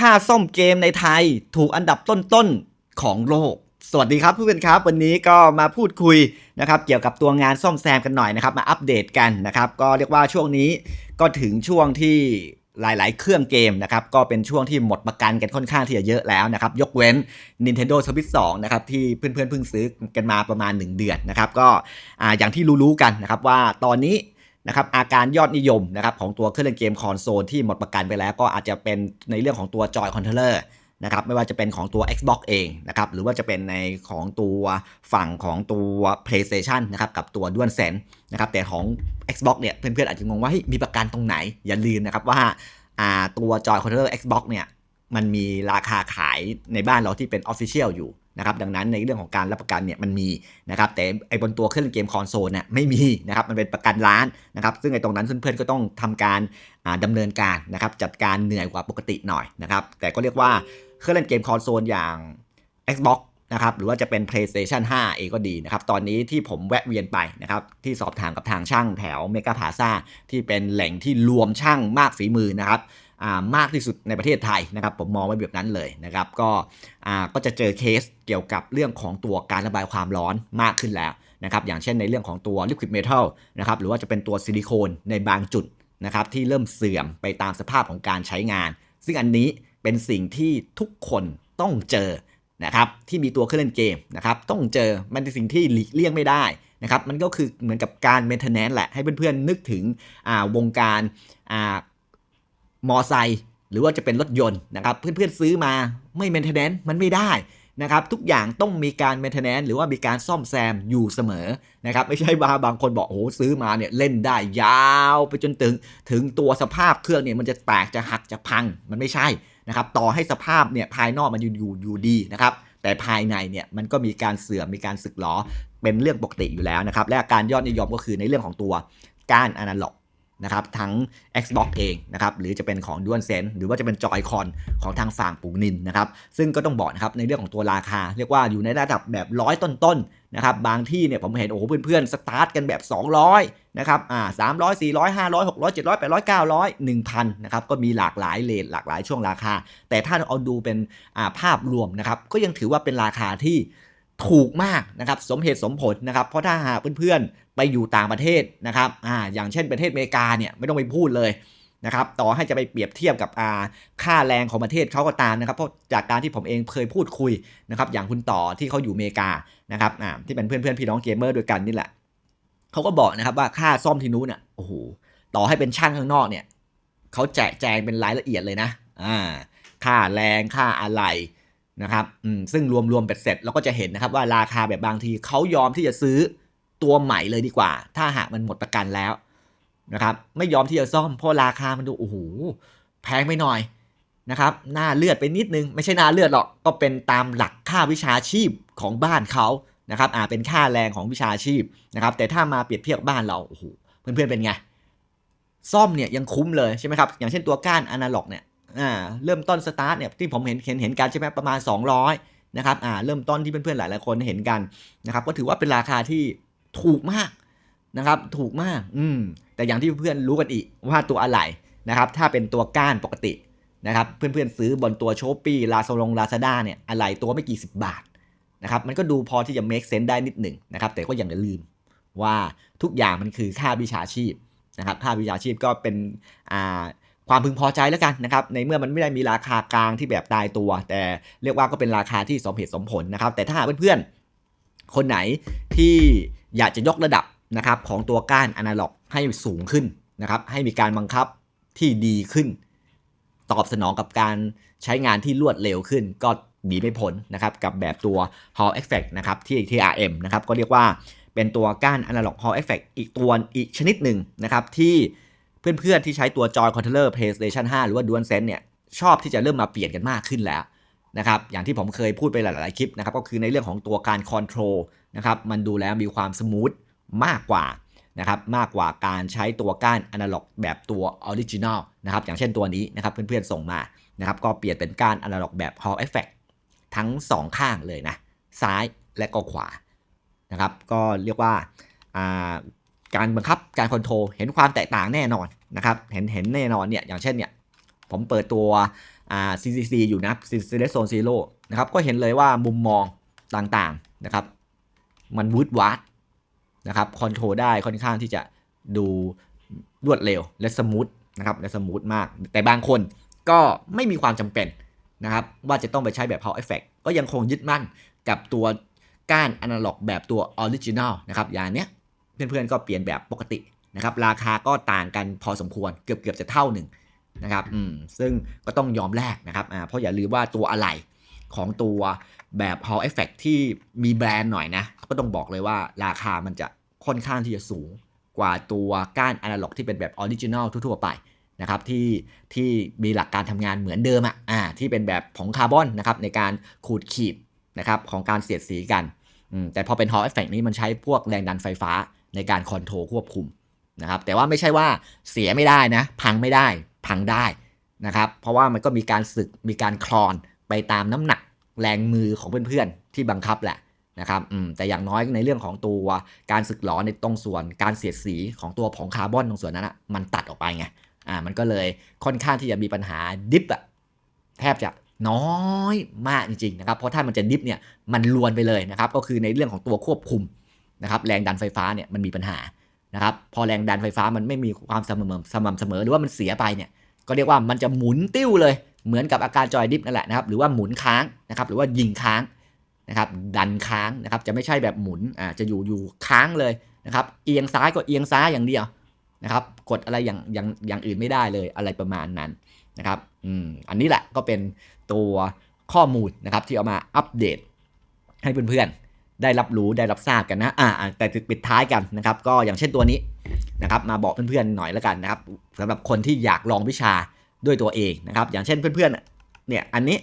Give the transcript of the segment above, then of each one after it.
ค่าซ่อมเกมในไทยถูกอันดับต้นๆของโลก สวัสดีครับเพื่อนๆครับ วันนี้ก็มาพูดคุยนะครับเกี่ยวกับตัวงานซ่อมแซมกันหน่อยนะครับ มาอัปเดตกันนะครับ ก็เรียกว่าช่วงนี้ก็ถึงช่วงที่หลาย ๆ เครื่องเกมนะครับ ก็เป็นช่วงที่หมดประกันกันค่อนข้างที่จะเยอะแล้วนะครับ ยกเว้น Nintendo Switch 2 นะครับ ที่เพื่อน ๆ เพิ่งซื้อกันมาประมาณ 1 เดือนนะครับ ก็ออย่างที่รู้ ๆ กันนะครับว่าตอนนี้ นะครับอาการยอดนิยมนะครับของตัวเครื่องเล่นเกมคอนโซลที่หมดประกันไปแล้วก็อาจจะเป็นในเรื่องของตัวจอยคอนโทรลเลอร์นะครับไม่ว่าจะเป็นของตัว Xbox เองนะครับหรือว่าจะเป็นในของตัวฝั่งของตัว PlayStation นะครับกับตัว DualSense นะครับแต่ของ Xbox เนี่ยเพื่อนๆอาจจะงงว่าเฮ้ยมีประกันตรงไหน อย่าลืมนะครับว่าอ่าตัวจอยคอนโทรลเลอร์ Xbox เนี่ยมันมีราคาขายในบ้านเราที่เป็น Official อยู่ นะครับดังนั้นในเรื่องของการรับประกันเนี่ยมันมีนะครับแต่ไอ้บนตัวเครื่องเล่นเกมคอนโซลเนี่ยไม่มีนะครับมันเป็นประกันร้านนะครับซึ่งไอ้ตรงนั้นเพื่อนๆก็ต้องทำการอ่าดำเนินการนะครับจัดการเหนื่อยกว่าปกติหน่อยนะครับแต่ก็เรียกว่าเครื่องเล่นเกมคอนโซลอย่าง Xbox นะครับหรือว่าจะเป็น PlayStation 5 เองก็ดีนะครับตอนนี้ที่ผมแวะเวียนไปนะครับที่สอบถามกับทางช่างแถวเมกาพาซาที่เป็นแหล่งที่รวมช่างมากฝีมือนะครับ มากที่สุดในประเทศไทยนะครับ ผมมองไว้แบบนั้นเลยนะครับ ก็อ่าก็จะเจอเคสเกี่ยวกับเรื่องของตัวการระบายความร้อนมากขึ้นแล้วนะครับ อย่างเช่นในเรื่องของตัว liquid metal นะครับ หรือว่าจะเป็นตัวซิลิโคนในบางจุดนะครับที่เริ่มเสื่อมไปตามสภาพของการใช้งาน ซึ่งอันนี้เป็นสิ่งที่ทุกคนต้องเจอนะครับที่มีตัวเครื่องเล่นเกมนะครับต้องเจอมันเป็นสิ่งที่หลีกเลี่ยงไม่ได้นะครับมันก็คือเหมือนกับการเมนเทนแนนแหละให้เพื่อนๆนึกถึงอ่าวงการอ่า มอไซค์หรือว่าจะเป็นรถยนต์นะครับ เพื่อนๆซื้อมาไม่เมนเทนแนนมันไม่ได้นะครับทุกอย่างต้องมีการเมนเทนแนนหรือว่ามีการซ่อมแซมอยู่เสมอนะครับไม่ใช่ว่าบางคนบอกโอ้ซื้อมาเนี่ยเล่นได้ยาวไปจนถึง ถึงตัวสภาพเครื่องเนี่ยมันจะแตกจะหักจะพังมันไม่ใช่นะครับต่อให้สภาพเนี่ยภายนอกมันอยู่อยู่อยู่ดีนะครับแต่ภายในเนี่ยมันก็มีการเสื่อมมีการสึกหรอเป็นเรื่องปกติอยู่แล้วนะครับและการยอดนิยมก็คือในเรื่องของตัวก้านอนาล็อก นะครับทั้ง Xbox เองนะครับหรือจะเป็นของ DualSense หรือว่าจะเป็น Joy-Con ของทางฝั่งปูนินนะครับซึ่งก็ต้องบอกนะครับในเรื่องของตัวราคา เรียกว่าอยู่ในระดับแบบร้อยต้นๆนะครับบางที่เนี่ยผมเห็นโอ้โหเพื่อนๆ สตาร์ทกันแบบ 200นะครับอ่า300 400 500 600 700 800 900 1,000นะครับก็มีหลากหลายเลทหลากหลายช่วงราคา แต่ถ้าเอาดูเป็นอ่าภาพรวมนะครับก็ยังถือว่าเป็นราคาที่ถูกมากนะครับสมเหตุสมผลนะครับเพราะถ้าหากเพื่อนๆ ไปอยู่ต่างประเทศนะครับอ่าอย่างเช่นประเทศอเมริกาเนี่ยไม่ต้องไปพูดเลยนะครับต่อให้จะไปเปรียบเทียบกับอ่าค่าแรงของประเทศเขาก็ตามนะครับเพราะจากการที่ผมเองเคยพูดคุยนะครับอย่างคุณต่อที่เขาอยู่อเมริกานะครับอ่าที่เป็นเพื่อนๆพี่น้องเกมเมอร์ด้วยกันนี่แหละเขาก็บอกนะครับว่าค่าซ่อมที่นู้นเนี่ยโอ้โหต่อให้เป็นช่างข้างนอกเนี่ยเขาแจกแจงเป็นรายละเอียดเลยนะอ่าค่าแรงค่าอะไรนะครับอืมซึ่งรวมๆเป็ดเสร็จเราก็จะเห็นนะครับว่าราคาแบบบางทีเขายอมที่จะซื้อ ตัวใหม่เลยดีกว่า ถ้าหากมันหมดประกันแล้วนะครับ ไม่ยอมที่จะซ่อมเพราะราคามันดูโอ้โหแพงไปหน่อยนะครับหน้าเลือดไปนิดนึง ไม่ใช่หน้าเลือดหรอกก็เป็นตามหลักค่าวิชาชีพของบ้านเขานะครับอ่าเป็นค่าแรงของวิชาชีพนะครับ แต่ถ้ามาเปรียบเทียบบ้านเราโอ้โหเพื่อนๆเป็นไงซ่อมเนี่ยยังคุ้มเลยใช่ไหมครับ อย่างเช่นตัวก้านอนาล็อกเนี่ยอ่าเริ่มต้นสตาร์ทเนี่ยที่ผมเห็นเห็นเห็นกันใช่ไหมประมาณ 200นะครับอ่าเริ่มต้นที่เพื่อนๆหลายๆคนเห็นกันนะครับก็ถือว่าเป็นราคาที่ ถูกมากนะครับ ถูกมาก อืม แต่อย่างที่เพื่อนรู้กันอีกว่าตัวอะไหล่นะครับ ถ้าเป็นตัวก้านปกตินะครับ เพื่อนๆซื้อบนตัวโชปปี้ลาซลงลาซาด้าเนี่ยอะไหล่ตัวไม่กี่สิบบาทนะครับ มันก็ดูพอที่จะ make sense ได้นิดหนึ่งนะครับ แต่ก็อย่าลืมว่าทุกอย่างมันคือค่าวิชาชีพนะครับ ค่าวิชาชีพก็เป็นอ่าความพึงพอใจแล้วกันนะครับ ในเมื่อมันไม่ได้มีราคากลางที่แบบตายตัว แต่เรียกว่าก็เป็นราคาที่สมเหตุสมผลนะครับ แต่ถ้าเพื่อนๆคนไหนที่ อยากจะยกระดับนะครับของตัวก้านอนาล็อกให้สูงขึ้นนะครับให้มีการบังคับที่ดีขึ้น ตอบสนองกับการใช้งานที่รวดเร็วขึ้น ก็ดีไม่พ้นนะครับกับแบบตัว Hall Effect นะครับที่ TRM นะครับก็เรียกว่าเป็นตัวก้าน Analog Hall Effect อีกตัวอีกชนิดหนึ่งนะครับที่เพื่อนๆที่ใช้ตัว Joy Controller PlayStation 5 หรือว่า DualSense เนี่ยชอบที่จะเริ่มมาเปลี่ยนกันมากขึ้นแล้วนะครับอย่างที่ผมเคยพูดไปหลายๆคลิปนะครับก็คือในเรื่องของตัวการคอนโทรล นะครับมันดูแล้วมีความสมูทมากกว่านะครับมากกว่าการใช้ตัวก้านอนาล็อกแบบตัวออริจินอลนะครับอย่างเช่นตัวนี้นะครับเพื่อนๆส่งมานะครับก็เปลี่ยนเป็นก้านอนาล็อกแบบ Hall Effect ทั้ง 2 ข้างเลยนะซ้ายและก็ขวานะครับก็เรียกว่าการบังคับการคอนโทรลเห็นความแตกต่างแน่นอนนะครับเห็นเห็นแน่นอนเนี่ยอย่างเช่นเนี่ยผมเปิดตัว CCC อยู่นะ Select Zone Zero นะครับก็เห็นเลยว่ามุมมองต่างๆนะครับ มันวูดวาร์ดนะครับคอนโทรลได้ค่อนข้างที่จะดูรวดเร็วและสมูทนะครับและสมูทมาก แต่บางคนก็ไม่มีความจำเป็นนะครับ ว่าจะต้องไปใช้แบบ Power Effect ก็ยังคงยึดมั่นกับตัวก้านอนาล็อกแบบตัวออริจิน l ลนะครับอย่างเนี้ยเพื่อนๆก็เปลี่ยนแบบปกตินะครับ ราคาก็ต่างกันพอสมควรเกือบเกือบจะเท่าหนึ่งนะครับอืมซึ่งก็ต้องยอมแลกนะครับอ่าเพราะอย่าลืมว่าตัวอะไหล่ ของตัวแบบ Hall Effect ที่มีแบรนด์หน่อยนะ ก็ต้องบอกเลยว่าราคามันจะค่อนข้างที่จะสูงกว่าตัวก้านอนาล็อกที่เป็นแบบออริจิน l ลทั่วๆไปนะครับที่ที่มีหลักการทำงานเหมือนเดิมอะอ่าที่เป็นแบบของคาร์บอนนะครับในการขูดขีดนะครับของการเสียดสีกันแต่พอเป็น Hall Effect นี้มันใช้พวกแรงดันไฟฟ้าในการคอนโทรลควบคุมนะครับแต่ว่าไม่ใช่ว่าเสียไม่ได้นะ พังไม่ได้พังได้นะครับเพราะว่ามันก็มีการสึกมีการคลอน ไปตามน้ำหนักแรงมือของเพื่อนๆที่บังคับแหละนะครับแต่อย่างน้อยในเรื่องของตัวการสึกหลอในตรงส่วนการเสียดสีของตัวของคาร์บอนตรงส่วนนั้นอะมันตัดออกไปไงอ่ามันก็เลยค่อนข้างที่จะมีปัญหาดิฟอะแทบจะน้อยมากจริงๆนะครับเพราะถ้ามันจะดิฟเนี่ยมันลวนไปเลยนะครับก็คือในเรื่องของตัวควบคุมนะครับแรงดันไฟฟ้าเนี่ยมันมีปัญหานะครับพอแรงดันไฟฟ้ามันไม่มีความสม่ำเสมอหรือว่ามันเสียไปเนี่ยก็เรียกว่ามันจะหมุนติ้วเลย เหมือนกับอาการจอยดิฟนั่นแหละนะครับหรือว่าหมุนค้างนะครับหรือว่ายิงค้างนะครับดันค้างนะครับจะไม่ใช่แบบหมุนอ่าจะอยู่อยู่ค้างเลยนะครับเอียงซ้ายก็เอียงซ้ายอย่างเดียวนะครับกดอะไรอย่างอย่างอย่างอื่นไม่ได้เลยอะไรประมาณนั้นนะครับอืมอันนี้แหละก็เป็นตัวข้อมูลนะครับที่เอามาอัปเดตให้เพื่อนๆ ได้รับรู้ได้รับทราบกันนะอ่าแต่ปิดท้ายกันนะครับ ก็อย่างเช่นตัวนี้นะครับมาบอกเพื่อนๆหน่อยแล้วกันนะครับสำหรับคนที่อยากลองวิชา ด้วยตัวเองนะครับ อย่างเช่นเพื่อนๆ เนี่ย อันนี้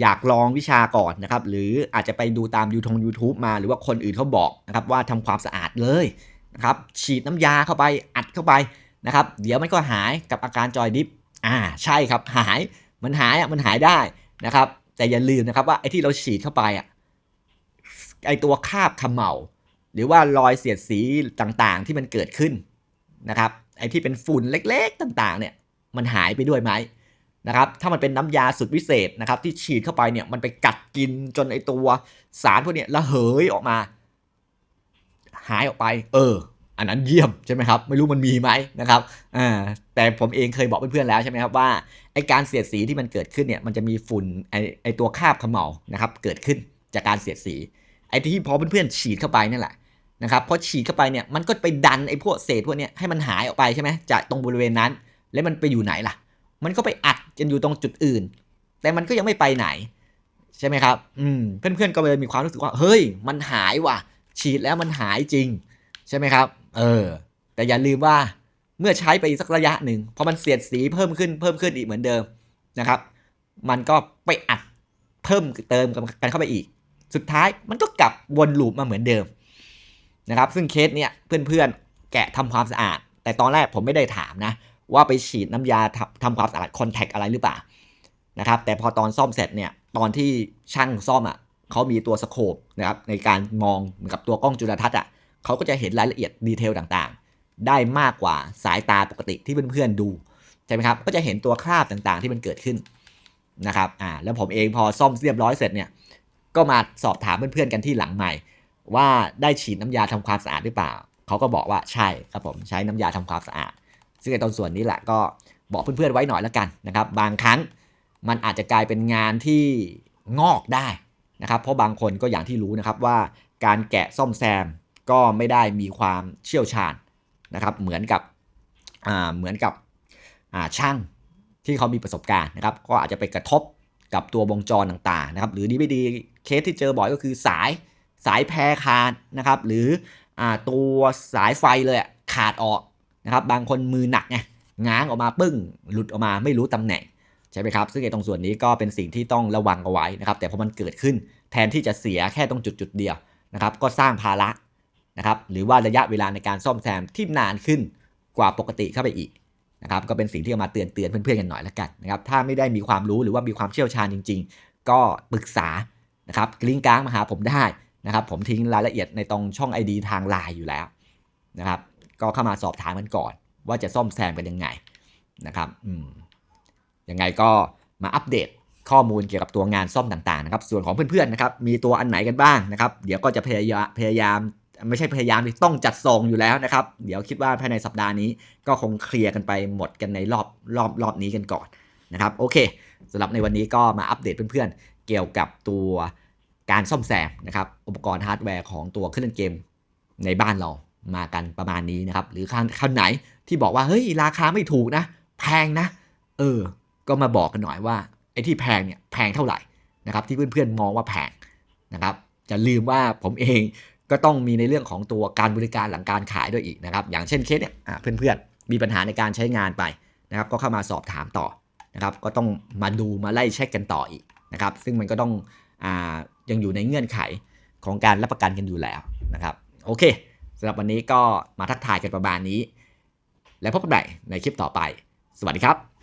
อยากลองวิชาก่อนนะครับ หรืออาจจะไปดูตามยูทง YouTube มา หรือว่าคนอื่นเขาบอกนะครับว่าทำความสะอาดเลยนะครับ ฉีดน้ำยาเข้าไป อัดเข้าไปนะครับ เดี๋ยวมันก็หายกับอาการจอยดิฟ อ่า ใช่ครับ หาย มันหายอะ มันหายได้นะครับ แต่อย่าลืมนะครับว่าไอ้ที่เราฉีดเข้าไปอะ ไอ้ตัวคราบขมเหลาหรือว่ารอยเสียดสีต่างๆที่มันเกิดขึ้นนะครับ ไอ้ที่เป็นฝุ่นเล็ก ๆ ต่าง ๆ เนี่ย มันหายไปด้วยไหมนะครับถ้ามันเป็นน้ำยาสุดวิเศษนะครับที่ฉีดเข้าไปเนี่ยมันไปกัดกินจนไอตัวสารพวกเนี้ยระเหยออกมา หายออกไป เออ อันนั้นเยี่ยมใช่ไหมครับไม่รู้มันมีไหมนะครับอ่าแต่ผมเองเคยบอกเพื่อนๆแล้วใช่ไหมครับว่าไอการเสียดสีที่มันเกิดขึ้นเนี่ยมันจะมีฝุ่นไอไอตัวคาบเขมเหลานะครับเกิดขึ้นจากการเสียดสี ไอที่พอเพื่อนๆฉีดเข้าไปนั่นแหละนะครับพอฉีดเข้าไปเนี่ยมันก็ไปดันไอพวกเศษพวกเนี้ยให้มันหายออกไปใช่ไหมจากตรงบริเวณนั้น แล้วมันไปอยู่ไหนล่ะ มันก็ไปอัดกันอยู่ตรงจุดอื่น แต่มันก็ยังไม่ไปไหน ใช่ไหมครับ อืม เพื่อนๆก็เลยมีความรู้สึกว่า เฮ้ย มันหายว่ะ ฉีดแล้วมันหายจริง ใช่ไหมครับ เออ แต่อย่าลืมว่าเมื่อใช้ไปสักระยะหนึ่งพอมันเสียดสีเพิ่มขึ้นเพิ่มขึ้นอีกเหมือนเดิมนะครับ มันก็ไปอัดเพิ่มเติมกันเข้าไปอีก สุดท้ายมันก็กลับวนลูปมาเหมือนเดิมนะครับ ซึ่งเคสเนี่ยเพื่อนๆแกะทำความสะอาด แต่ตอนแรกผมไม่ได้ถามนะ ว่าไปฉีดน้ำยาทำความสะอาดคอนแทคอะไรหรือเปล่านะครับแต่พอตอนซ่อมเสร็จเนี่ยตอนที่ช่างซ่อมอะเขามีตัวสโคปนะครับในการมองเหมือนกับตัวกล้องจุลทรรศน์อะเขาก็จะเห็นรายละเอียดดีเทลต่างๆ ได้มากกว่าสายตาปกติที่เพื่อนๆดูใช่ไหมครับก็จะเห็นตัวคราบต่างๆที่มันเกิดขึ้นนะครับอ่าแล้วผมเองพอซ่อมเรียบร้อยเสร็จเนี่ยก็มาสอบถามเพื่อนๆกันที่หลังใหม่ ว่าได้ฉีดน้ำยาทำความสะอาดหรือเปล่าเขาก็บอกว่าใช่ครับผมใช้น้ำยาทำความสะอาด ซึ่งในตอนส่วนนี้แหละก็บอกเพื่อนๆไว้หน่อยแล้วกันนะครับบางครั้งมันอาจจะกลายเป็นงานที่งอกได้นะครับเพราะบางคนก็อย่างที่รู้นะครับว่าการแกะซ่อมแซมก็ไม่ได้มีความเชี่ยวชาญนะครับเหมือนกับเหมือนกับช่างที่เขามีประสบการณ์นะครับก็อาจจะไปกระทบกับตัววงจรต่างๆนะครับหรือดีไม่ดีเคสที่เจอบ่อยก็คือสายสายแพรขาดนะครับหรืออตัวสายไฟเลยขาดออก นะครับบางคนมือหนักไงง้างออกมาปึ้ง หลุดออกมาไม่รู้ตำแหน่งใช่ไหมครับ ซึ่งไอ้ตรงส่วนนี้ก็เป็นสิ่งที่ต้องระวังเอาไว้นะครับแต่พอมันเกิดขึ้นแทนที่จะเสียแค่ตรงจุดจุดเดียวนะครับก็สร้างภาระนะครับหรือว่าระยะเวลาในการซ่อมแซมที่นานขึ้นกว่าปกติเข้าไปอีกนะครับก็เป็นสิ่งที่เอามาเตือนเตือนเพื่อนๆกันหน่อยละกันนะครับถ้าไม่ได้มีความรู้หรือว่ามีความเชี่ยวชาญจริง ๆ ก็ปรึกษานะครับกลิ้งก้างมาหาผมได้นะครับผมทิ้งรายละเอียดในตรงช่อง ID ทางไลน์อยู่แล้วนะครับ ก็เข้ามาสอบถามกันก่อน ว่าจะซ่อมแซมกันยังไงนะครับยังไงก็มาอัปเดตข้อมูลเกี่ยวกับตัวงานซ่อมต่างๆนะครับ ส่วนของเพื่อนๆนะครับ มีตัวอันไหนกันบ้างนะครับ เดี๋ยวก็จะพยายามพยายามไม่ใช่พยายามต้องจัดส่งอยู่แล้วนะครับ เดี๋ยวคิดว่าภายในสัปดาห์นี้ก็คงเคลียร์กันไปหมดกันในรอบรอบรอบนี้กันก่อนนะครับ โอเคสำหรับในวันนี้ก็มาอัปเดตเพื่อนๆ เกี่ยวกับตัวการซ่อมแซมนะครับ อุปกรณ์ฮาร์ดแวร์ของตัวเครื่องเล่นเกมในบ้านเรา มากันประมาณนี้นะครับ หรือคันคันไหนที่บอกว่าเฮ้ยราคาไม่ถูกนะ แพงนะ เออ ก็มาบอกกันหน่อยว่าไอ้ที่แพงเนี่ยแพงเท่าไหร่นะครับ ที่เพื่อนๆมองว่าแพงนะครับจะลืมว่าผมเองก็ต้องมีในเรื่องของตัวการบริการหลังการขายด้วยอีกนะครับ อย่างเช่นเคสเนี่ยอะเพื่อนๆ มีปัญหาในการใช้งานไปนะครับ ก็เข้ามาสอบถามต่อนะครับ ก็ต้องมาดูมาไล่เช็คกันต่ออีกนะครับ ซึ่งมันก็ต้องอยังอยู่ในเงื่อนไขของการรับประกันกันอยู่แล้วนะครับ โอเค สำหรับวันนี้ก็มาทักทายกันประมาณนี้ แล้วพบกันใหม่ในคลิปต่อไป สวัสดีครับ